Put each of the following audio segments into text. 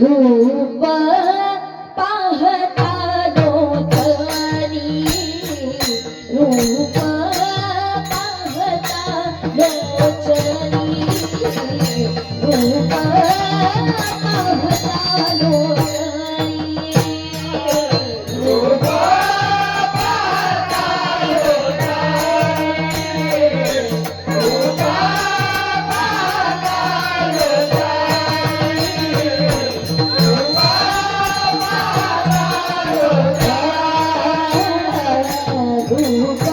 रूप पाहता रूप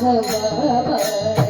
Halo,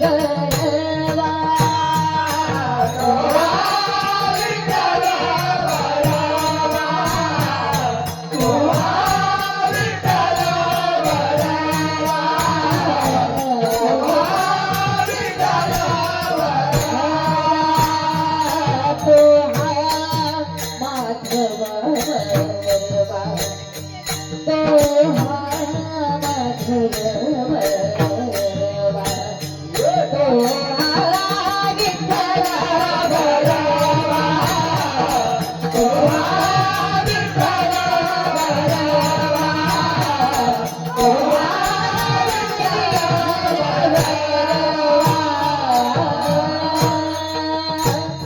Yeah.